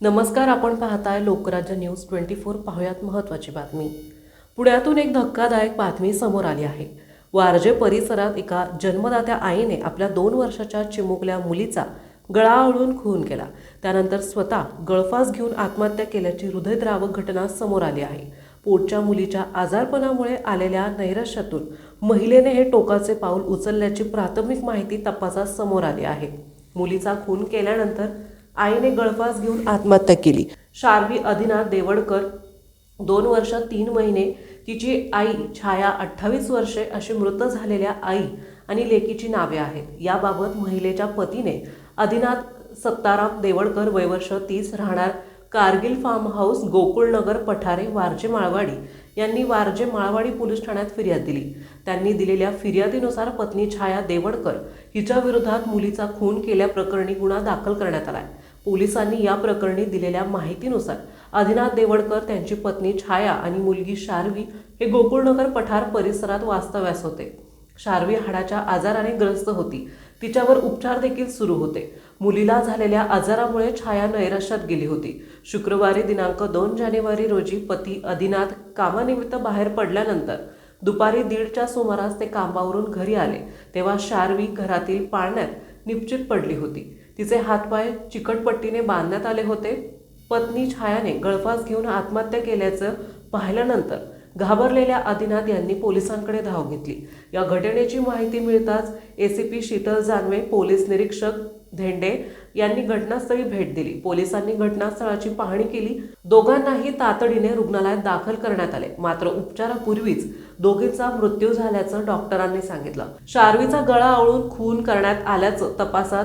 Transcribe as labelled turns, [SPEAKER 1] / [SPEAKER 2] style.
[SPEAKER 1] नमस्कार आपण पाहताय लोकराज्य न्यूज ट्वेंटी फोर. पाहुयात महत्त्वाची बातमी. पुण्यातून एक धक्कादायक बातमी समोर आली आहे. वारजे परिसरात एका जन्मदात्या आईने आपल्या दोन वर्षाच्या चिमुकल्या मुलीचा गळा आवळून खून केला. त्यानंतर स्वतः गळफास घेऊन आत्महत्या केल्याची हृदयद्रावक घटना समोर आली आहे. पोटच्या मुलीच्या आजारपणामुळे आलेल्या नैराश्यातून महिलेने हे टोकाचे पाऊल उचलल्याची प्राथमिक माहिती तपासात समोर आली आहे. मुलीचा खून केल्यानंतर आईने गळफास घेऊन आत्महत्या केली. शार्वी अधिनाथ देवडकर दोन वर्ष तीन महिने तिची आई छाया अठ्ठावीस वर्षे अशी मृत झालेल्या आई आणि लेकीची नावे आहेत. याबाबत महिलेच्या पतीने अधिनाथ सत्ताराम देवडकर वयवर्ष तीस राहणार कारगिल फार्म हाऊस गोकुळनगर पठारे वारजे माळवाडी यांनी वारजे माळवाडी पोलीस ठाण्यात फिर्याद दिली. त्यांनी दिलेल्या फिर्यादीनुसार पत्नी छाया देवडकर हिच्या विरोधात मुलीचा खून केल्याप्रकरणी गुन्हा दाखल करण्यात आलाय. पोलिसांनी या प्रकरणी दिलेल्या माहितीनुसार आदिनाथ देवडकर त्यांची पत्नी छाया आणि मुलगी शार्वी हे गोकुळनगर पठार परिसरात वास्तव्यास होते. शार्वी हाडाच्या आजाराने ग्रस्त होती. तिच्यावर उपचार देखील सुरू होते. मुलीला झालेल्या आजारामुळे छाया नैराश्यात गेली होती. शुक्रवारी दिनांक दोन जानेवारी रोजी पती आदिनाथ कामानिमित्त बाहेर पडल्यानंतर दुपारी दीडच्या सुमारास ते कामावरून घरी आले. तेव्हा शार्वी घरातील पाळण्यात निपचित पडली होती. तिचे हातपाय चिकटपट्टीने बांधण्यात आले होते. पत्नी छायाने गळफास घेऊन आत्महत्या केल्याचं पाहिल्यानंतर घाबरलेल्या आदिनाथ यांनी पोलिसांकडे धाव घेतली. या घटनेची माहिती मिळताच एसीपी शीतल जानवे पोलीस निरीक्षक धेंडे यांनी घटनास्थळी भेट दिली. पोलिसांनी घटनास्थळाची पाहणी केली. दोघांनाही तातडीने रुग्णालयात दाखल करण्यात आले. मात्र उपचारापूर्वीच दोघींचा मृत्यू झाल्याचं डॉक्टरांनी सांगितलं. शार्वीचा गळा आवळून खून करण्यात आल्याचं तपासात